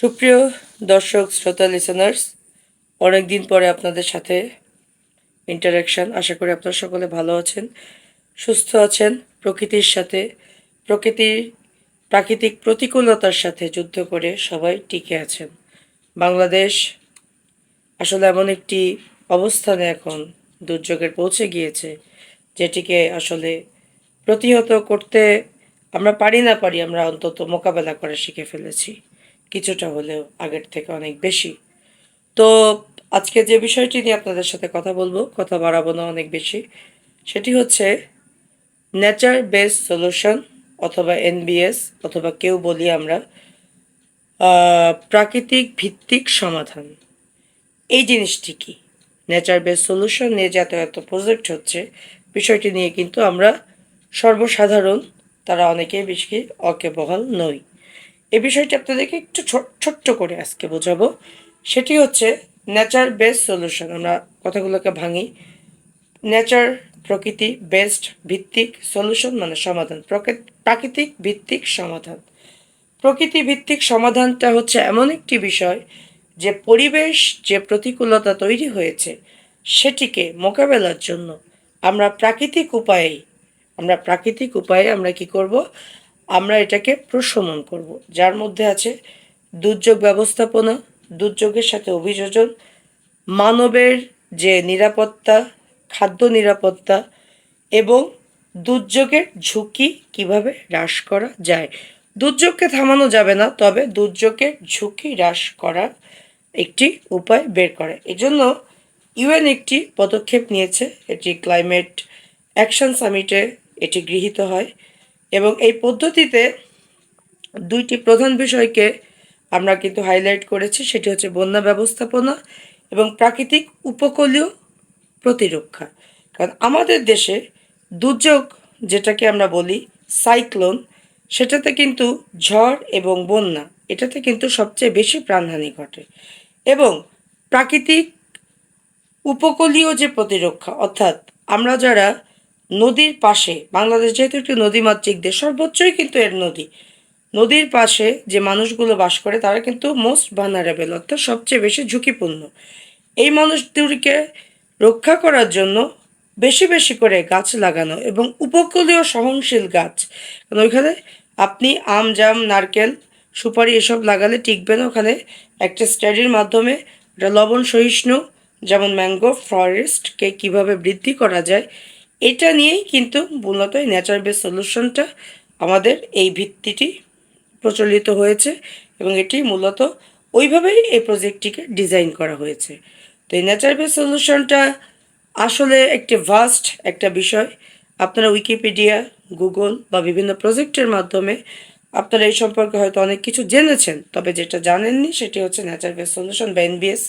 সুপ্রিয় দর্শক, শ্রোতা লিসেনার্স অনেকদিন পরে আপনাদের সাথে ইন্টারাকশন আশা করি আপনারা সকলে ভালো আছেন, সুস্থ আছেন, প্রকৃতির সাথে প্রকৃতির প্রাকৃতিক প্রতিকূলতার সাথে যুদ্ধ করে সবাই টিকে আছেন। বাংলাদেশ আসলে এমন একটি অবস্থানে এখন দুর্যোগের পৌঁছে গিয়েছে, যেটিকে আসলে প্রতিহত করতে আমরা পারি না পারি আমরা অন্তত মোকাবেলা করে শিখে ফেলেছি। কিছুটা হলেও আগের থেকে অনেক বেশি। তো আজকে যে বিষয়টি নিয়ে আপনাদের সাথে কথা বলব, কথা বাড়াবো না অনেক বেশি, সেটি হচ্ছে নেচার বেস সলিউশন অথবা এনবিএস অথবা কেউ বলি আমরা প্রাকৃতিক ভিত্তিক সমাধান। এই জিনিসটি কি? নেচার বেস সলিউশন নিয়ে যত এত প্রজেক্ট হচ্ছে, বিষয়টি নিয়ে কিন্তু আমরা সর্বসাধারণ, তারা অনেকেই বেশি অকেবহাল নই। এই বিষয়টি আপনাদেরকে একটু ছোট- ছোট্ট করে আজকে বোঝাবো। সেটি হচ্ছে নেচার বেস সলিউশন আমরা কথাগুলোকে ভাঙি। নেচার প্রকৃতি বেস্ট ভিত্তিক সলিউশন মানে সমাধান প্রকৃত- প্রাকৃতিক ভিত্তিক সমাধান। প্রকৃতি ভিত্তিক সমাধানটা হচ্ছে এমন একটি বিষয় যে পরিবেশ যে প্রতিকূলতা তৈরি হয়েছে, সেটিকে মোকাবেলার জন্য আমরা প্রাকৃতিক উপায়ে আমরা প্রাকৃতিক উপায়ে আমরা কি করব? আমরা এটাকে প্রশমন করব, যার মধ্যে আছে দুর্যোগ ব্যবস্থাপনা, দুর্যোগের সাথে অভিযোজন, মানবের যে নিরাপত্তা, খাদ্য নিরাপত্তা এবং দুর্যোগের ঝুঁকি কীভাবে হ্রাস করা যায়। দুর্যোগকে থামানো যাবে না, তবে দুর্যোগের ঝুঁকি হ্রাস করার একটি উপায় বের করে। এজন্য ইউএন একটি পদক্ষেপ নিয়েছে, এটি ক্লাইমেট অ্যাকশন সামিটে এটি গৃহীত হয়। এবং এই পদ্ধতিতে দুইটি প্রধান বিষয়কে আমরা কিন্তু হাইলাইট করেছি, সেটি হচ্ছে বন্যা ব্যবস্থাপনা এবং প্রাকৃতিক উপকূলীয় প্রতিরক্ষা। কারণ আমাদের দেশে দুর্যোগ, যেটাকে আমরা বলি সাইক্লোন সেটাতে কিন্তু ঝড় এবং বন্যা, এটাতে কিন্তু সবচেয়ে বেশি প্রাণহানি ঘটে। এবং প্রাকৃতিক উপকূলীয় যে প্রতিরক্ষা, অর্থাৎ আমরা যারা নদীর পাশে, বাংলাদেশ যেহেতু একটি নদীমাতৃক দেশ, সর্বোচ্চই কিন্তু এর নদী। নদীর পাশে যে মানুষগুলো বাস করে, তারা কিন্তু মোস্ট ভানারেবল অর্থাৎ সবচেয়ে বেশি ঝুঁকিপূর্ণ। এই মানুষদেরকে রক্ষা করার জন্য বেশি বেশি করে গাছ লাগানো এবং উপকূলীয় সহনশীল গাছ, কারণ ওইখানে আপনি আম, জাম, নারকেল, সুপারি এসব লাগালে টিকবে না। ওখানে একটা স্টাডির মাধ্যমে লবণ সহিষ্ণু, যেমন ম্যাঙ্গো ফরেস্টকে কীভাবে বৃদ্ধি করা যায় এটা নিয়েই কিন্তু মূলত এই নেচার বেস সলিউশনটা আমাদের এই ভিত্তিটি প্রচলিত হয়েছে এবং এটি মূলত ওইভাবেই এই প্রজেক্টটিকে ডিজাইন করা হয়েছে। তো এই নেচার বেস সলিউশনটা আসলে একটি ভাস্ট একটা বিষয়। আপনারা উইকিপিডিয়া গুগল বা বিভিন্ন প্রজেক্টের মাধ্যমে আপনারা এই সম্পর্কে হয়তো অনেক কিছু জেনেছেন, তবে যেটা জানেননি সেটি হচ্ছে নেচার বেস সলিউশন বা এনবিএস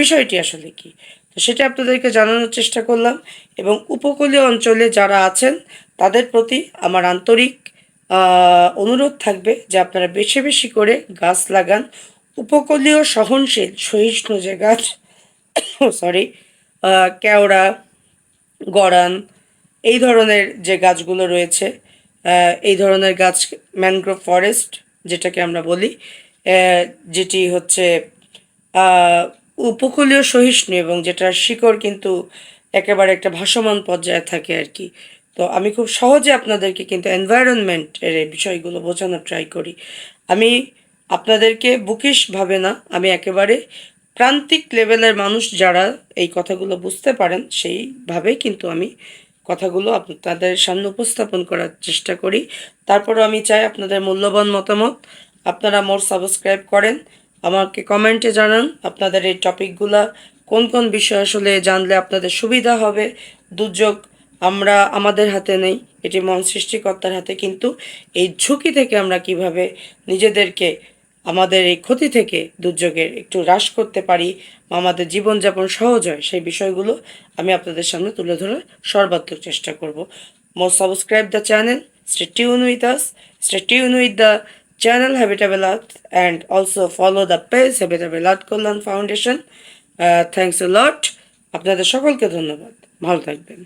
বিষয়টি আসলে কি। তো সেটা আপনাদেরকে জানানোর চেষ্টা করলাম এবং উপকূলীয় অঞ্চলে যারা আছেন, তাদের প্রতি আমার আন্তরিক অনুরোধ থাকবে যে আপনারা বেশি বেশি করে গাছ লাগান। উপকূলীয় সহনশীল, সহিষ্ণু যে গাছ সরি কেওড়া গড়ান এই ধরনের যে গাছগুলো রয়েছে এই ধরনের গাছ, ম্যানগ্রোভ ফরেস্ট যেটাকে আমরা বলি যেটি হচ্ছে উপকূলীয় সহিষ্ণু এবং যেটার শিকড় কিন্তু একেবারে একটা ভাসমান পর্যায়ে থাকে আর কি। তো আমি খুব সহজে আপনাদেরকে কিন্তু এনভায়রনমেন্টের এই বিষয়গুলো বোঝানোর ট্রাই করি। আমি আপনাদেরকে বুকিশ ভাবে না, আমি একেবারে প্রান্তিক লেভেলের মানুষ যারা এই কথাগুলো বুঝতে পারেন সেইভাবেই কিন্তু আমি কথাগুলো আপনাদের সামনে উপস্থাপন করার চেষ্টা করি। তারপরও আমি চাই আপনাদের মূল্যবান মতামত। আপনারা মোর সাবস্ক্রাইব করেন। আমাকে কমেন্টে জানান আপনাদের এই টপিকগুলা, কোন কোন বিষয় আসলে জানলে আপনাদের সুবিধা হবে। দুর্যোগ আমরা আমাদের হাতে নেই, এটি মন সৃষ্টিকর্তার হাতে, কিন্তু এই ঝুঁকি থেকে আমরা কীভাবে নিজেদেরকে, আমাদের এই ক্ষতি থেকে দুর্যোগের একটু হ্রাস করতে পারি আমাদের জীবনযাপন সহজ হয়, সেই বিষয়গুলো আমি আপনাদের সামনে তুলে ধরার সর্বাত্মক চেষ্টা করব। Most subscribe the channel stay tune with us stay tune with the channel habitable earth and also follow the page habitable earth Kalyan foundation thanks a lot আপনাদের সকলকে ধন্যবাদ। ভালো থাকবেন।